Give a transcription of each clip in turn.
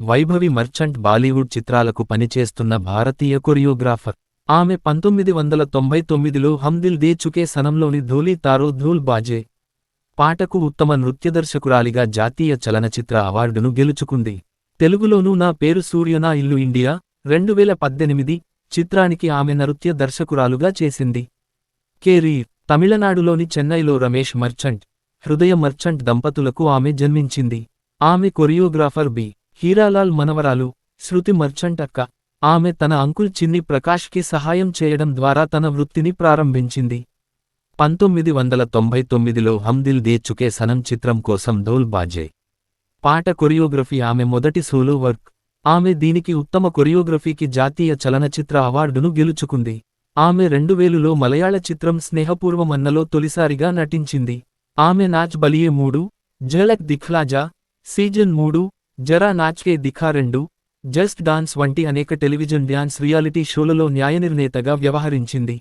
Vaibhavi merchant Bollywood చిత్రాలకు పనిచేస్తున్న భారతీయ choreographer. ఆమె పంతొమ్మిది వందల తొంభై తొమ్మిదిలో హమ్ దే చుకే సనంలోని ధూలీ తారో ధూల్ బాజే పాటకు ఉత్తమ నృత్యదర్శకురాలిగా జాతీయ చలనచిత్ర అవార్డును గెలుచుకుంది. తెలుగులోనూ నా పేరు సూర్యనా ఇల్లు ఇండియా రెండు వేల పద్దెనిమిది చిత్రానికి ఆమె నృత్య దర్శకురాలుగా చేసింది. కేరీర్ తమిళనాడులోని చెన్నైలో రమేష్ మర్చంట్ హృదయ మర్చంట్ దంపతులకు ఆమె జన్మించింది. ఆమె కొరియోగ్రాఫర్ బి. హీరాలాల్ మనవరాలు శృతి మర్చంట్ అక్క. ఆమె తన అంకుల్ చిన్ని ప్రకాష్కి సహాయం చేయడం ద్వారా తన వృత్తిని ప్రారంభించింది. పంతొమ్మిది వందల తొంభై తొమ్మిదిలో హమ్దిల్ దే చుకే సనం చిత్రం కోసం ధోల్ బాజే. పాట కొరియోగ్రఫీ ఆమె మొదటి సోలో వర్క్. ఆమె దీనికి ఉత్తమ కొరియోగ్రఫీకి జాతీయ చలనచిత్ర అవార్డును గెలుచుకుంది. ఆమె రెండు వేలులో మలయాళ చిత్రం స్నేహపూర్వమన్నలో తొలిసారిగా నటించింది. ఆమె నాచ్ బలియే మూడు జలక్ దిఖ్లాజా సీజన్ మూడు జరా నాచ్కే దిఖా రెండు జస్ట్ డాన్స్ వంటి అనేక టెలివిజన్ డ్యాన్స్ రియాలిటీ షోలలో న్యాయనిర్ణేతగా వ్యవహరించింది.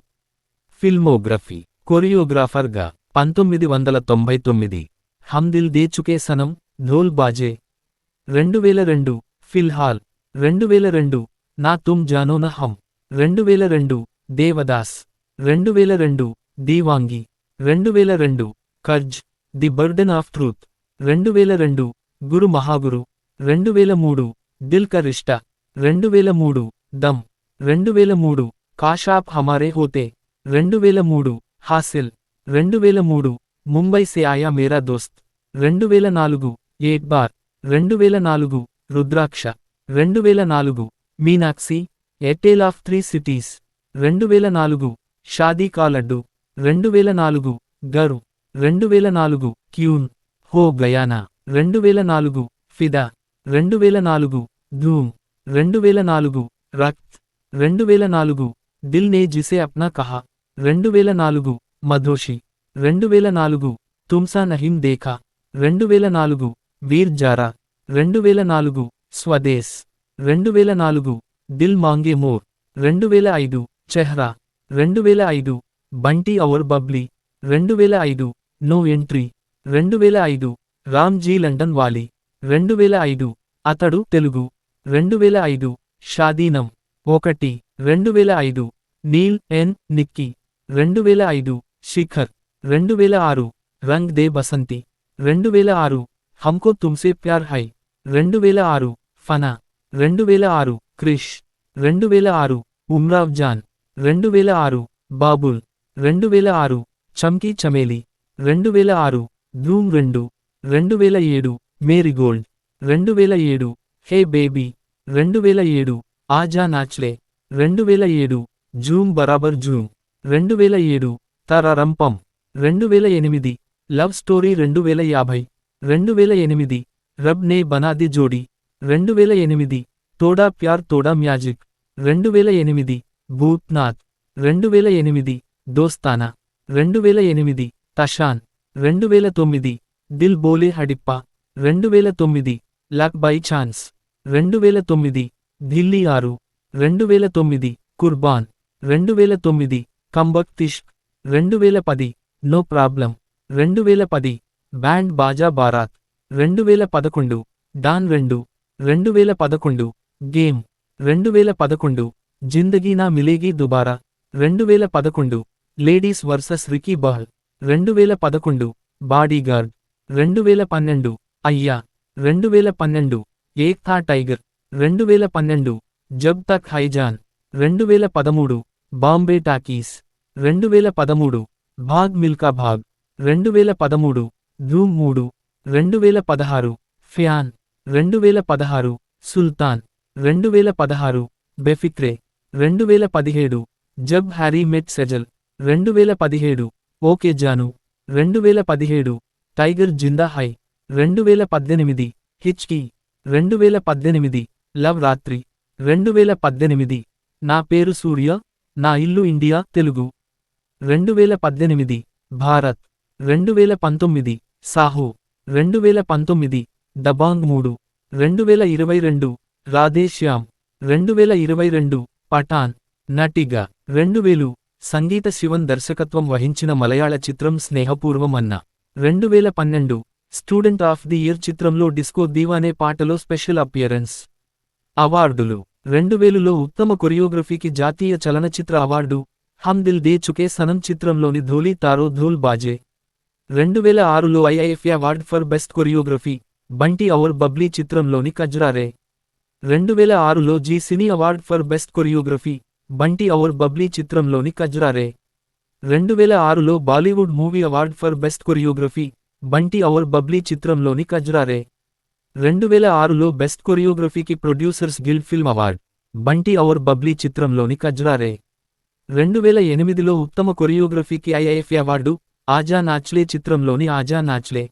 ఫిల్మోగ్రఫీ కొరియోగ్రాఫర్గా పంతొమ్మిది వందల తొంభై తొమ్మిది హమ్ దిల్ దే చుకే సనం ధోల్ బాజే. రెండు వేల రెండు ఫిల్హాల్ రెండు వేల రెండు నా తుమ్ జానో న హమ్. రెండు వేల రెండు దేవదాస్. రెండు వేల రెండు దీవాంగి. రెండు వేల రెండు Karz the burden of truth. రెండు వేల రెండు గురు మహాగురు. రెండు వేల మూడు దిల్ క రెండు వేల మూడు దమ్ రెండు వేల మూడు కాషాప్ హమారే హోతే రెండు వేల మూడు హాసిల్ రెండు వేల మూడు ముంబై సే ఆయా మేరా దోస్త్ రెండు వేల నాలుగు ఏక్ బార్ రెండు వేల నాలుగు రుద్రాక్ష రెండు వేల నాలుగు Meenaxi tale of three cities రెండు వేల నాలుగు షాదీ కాలడ్డు రెండు వేల నాలుగు గరు రెండు వేల నాలుగు క్యూన్ హో గయానా రెండు వేల నాలుగు ఫిదా రెండు వేల నాలుగు ధూమ్. రెండు వేల నాలుగు రక్త్. రెండు వేల నాలుగు దిల్ నే జిసే అప్నా కహా. రెండు వేల నాలుగు మధోషి. రెండు వేల నాలుగు తుమ్సా నహిం దేఖా. రెండు వేల నాలుగు వీర్ జారా. రెండు వేల నాలుగు స్వదేశ్. రెండు వేల నాలుగు దిల్ మాంగే మోర్. రెండు వేల ఐదు చెహ్రా. రెండు వేల ఐదు బంటి అవర్ బబ్లీ. రెండు వేల ఐదు నో ఎంట్రీ. రెండు వేల ఐదు రామ్జీ లండన్ వాలి. రెండు వేల ఐదు అతడు తెలుగు రెండు వేల ఐదు షాదీనం ఒకటి రెండు వేల ఐదు నీల్ ఎన్ నిక్కీ రెండు వేల ఐదు శిఖర్ రెండు వేల ఆరు రంగ్ దే బసంతి రెండు వేల ఆరు హమ్కో తుమ్సే ప్యార్ హై రెండు వేల ఆరు ఫనా రెండు వేల ఆరు క్రిష్ రెండు వేల ఆరు ఉమ్రావ్ జాన్ రెండు వేల ఆరు బాబుల్ రెండు వేల ఆరు చమ్కీ చమేలి రెండు వేల ఆరు ధూమ్ రెండు రెండు వేల ఏడు మేరీగోల్డ్ రెండు వేల ఏడు హే బేబీ రెండు వేల ఏడు ఆజా నాచ్లే రెండు వేల ఏడు జూమ్ బరాబర్ జూమ్ రెండు వేల ఏడు తరరంపం రెండు వేల ఎనిమిది లవ్ స్టోరీ రెండు వేల యాభై రెండు వేల ఎనిమిది రబ్ నే బనాది జోడి రెండు వేల ఎనిమిది తోడా ప్యార్ తోడా మ్యాజిక్ రెండు వేల ఎనిమిది భూత్నాథ్ రెండు వేల ఎనిమిది దోస్తానా రెండు వేల ఎనిమిది తషాన్ రెండు వేల తొమ్మిది దిల్ బోలే హడిప్పా రెండు వేల తొమ్మిది లక్ బై ఛాన్స్ రెండు వేల తొమ్మిది ఢిల్లీ ఆరు రెండు వేల తొమ్మిది కుర్బాన్ రెండు వేల తొమ్మిది కంబక్ తిష్క్ రెండు వేల పది నో ప్రాబ్లం రెండు వేల పది బ్యాండ్ బాజా బారాత్ రెండు వేల పదకొండు డాన్ రెండు రెండు వేల పదకొండు గేమ్ రెండు వేల పదకొండు జిందగీ నా మిలేగీ దుబారా రెండు వేల పదకొండు లేడీస్ వర్సెస్ రికీ బహల్ రెండు వేల పదకొండు బాడీగార్డ్ రెండు వేల పన్నెండు అయ్యా రెండు వేల పన్నెండు ఏక్ థా టైగర్ రెండు వేల పన్నెండు జబ్ తక్ హైజాన్ రెండు వేల పదమూడు బాంబే టాకీస్ రెండు వేల పదమూడు భాగ్ మిల్కా భాగ్ రెండు వేల పదమూడు ధూమ్ మూడు రెండు వేల పదహారు ఫ్యాన్ రెండు వేల పదహారు సుల్తాన్ రెండు వేల పదహారు బెఫిక్రే రెండు వేల పదిహేడు జబ్ హ్యారీ మెట్ సెజల్ రెండు వేల పదిహేడు ఓకే జాను రెండు వేల పదిహేడు టైగర్ జిందా హై రెండు వేల పద్దెనిమిది హిచ్కి రెండు వేల పద్దెనిమిది లవ్ రాత్రి రెండు వేల పద్దెనిమిది నా పేరు సూర్య నా ఇల్లు ఇండియా తెలుగు. రెండు వేల పద్దెనిమిది భారత్ రెండు వేల పంతొమ్మిది సాహో రెండు వేల పంతొమ్మిది దబాంగ్ మూడు రెండు వేల ఇరవై రెండు రాధేశ్యామ్ రెండు వేల ఇరవై రెండు పఠాన్ నటిగా రెండు వేలు సంగీత శివన్ దర్శకత్వం వహించిన మలయాళ చిత్రం స్నేహపూర్వం అన్న రెండు వేల పన్నెండు స్టూడెంట్ ఆఫ్ ది ఇయర్ చిత్రంలో డిస్కో దీవానే పాటలో స్పెషల్ అపియరెన్స్. అవార్డులు. రెండు వేలులో ఉత్తమ కొరియోగ్రఫీకి జాతీయ చలనచిత్ర అవార్డు హమ్ దిల్ దే చుకే సనం చిత్రంలోని ధోలీ తారో ధూల్ బాజే. రెండు వేల ఆరులో IIFA award for best choreography Bunty Aur Babli చిత్రంలోని కజ్రారే రెండు వేల ఆరులో Zee cine award for best choreography Bunty Aur Babli చిత్రంలోని కజ్రారే రెండు వేల ఆరులో Bollywood movie award for best choreography Bunty Aur Babli చిత్రంలోని కజ్రారే రెండు వేల ఆరులో best కొరియోగ్రఫీకి producers guild film award Bunty Aur Babli చిత్రంలోని కజ్రారే రెండు వేల ఎనిమిదిలో ఉత్తమ కొరియోగ్రఫీకి ఐఐఎఫ్ అవార్డు ఆజా నాచ్లే చిత్రంలోని ఆజా నాచ్లే.